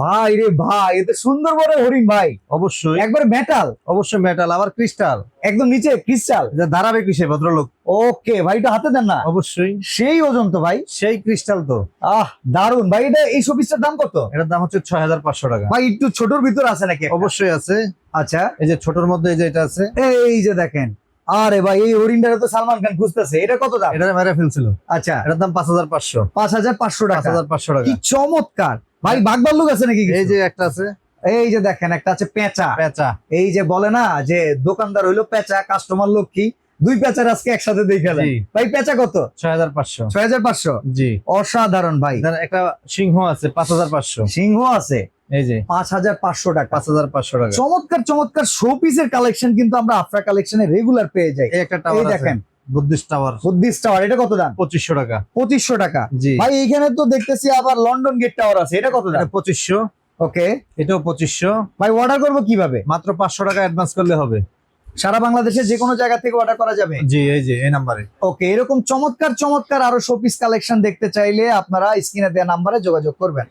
ভাই রে ভাই এতে সুন্দর বড় হরিণ ভাই। অবশ্যই। একবার মেটাল অবশ্যই মেটাল আবার ক্রিস্টাল একদম নিচে ক্রিস্টাল এটা দাঁড়াবে কিসে ভদ্রলোক। ওকে ভাই এটা হাতে দেন না। অবশ্যই। সেই ওজন তো ভাই। সেই ক্রিস্টাল তো। আহ দারুণ ভাই এটা এই শোপিসটার দাম কত? এটার দাম হচ্ছে ছয় হাজার পাঁচশো টাকা। ভাই একটু ছোটর ভিতর আছে নাকি অবশ্যই আছে। আচ্ছা। এই যে ছোটর মধ্যে এই যে এটা আছে। এই যে দেখেন। আরে ভাই এই হরিণটারে তো সালমান খান খুঁজতেছে। এটা কত দাম? এটা মেরে ফেলছিল। আচ্ছা। এটার দাম পাঁচ হাজার পাঁচশো। পাঁচ হাজার পাঁচশো পাঁচ টাকা হাজার পাঁচশো টাকা। কি চমৎকার। ভাই বাগবার লোক আছে নাকি এই যে একটা আছে। এই যে দেখেন একটা আছে পেঁচা। পেঁচা। এই যে বলে না যে দোকানদার হইল পেঁচা কাস্টমার লক্ষ্মী দুই পেঁচার আজকে একসাথে দেখে ভাই পেঁচা কত? ছয় হাজার পাঁচশো। ছয় হাজার পাঁচশো? জি। অসাধারণ ভাই। একটা সিংহ আছে পাঁচ হাজার পাঁচশো। সিংহ আছে। এই যে। পাঁচ হাজার পাঁচশো টাকা। পাঁচ হাজার পাঁচশো টাকা। চমৎকার চমৎকার শো পিসের কালেকশন কিন্তু আমরা আফ্রা কালেকশনে রেগুলার পেয়ে যাই। একটা টাওয়ার দেখেন বুদ্ধিস্ট টাওয়ার বুদ্ধিস্ট টাওয়ার এটা কত দাম? পঁচিশশো টাকা। পঁচিশশো টাকা। জি। ভাই তো দেখতেছি আবার লন্ডন গেট টাওয়ার আছে এটা কত দাম? পঁচিশশো। ওকে এটাও পঁচিশশো। ভাই অর্ডার করব কীভাবে? মাত্র পাঁচশো টাকা অ্যাডভান্স করলে হবে। সারা বাংলাদেশে যে কোনো জায়গা থেকে অর্ডার করা যাবে? জি এই যে এই নাম্বারে ওকে এরকম চমৎকার চমৎকার আরও শোপিস কালেকশন দেখতে চাইলে আপনারা স্ক্রিনে দেওয়া নাম্বারে যোগাযোগ করবেন।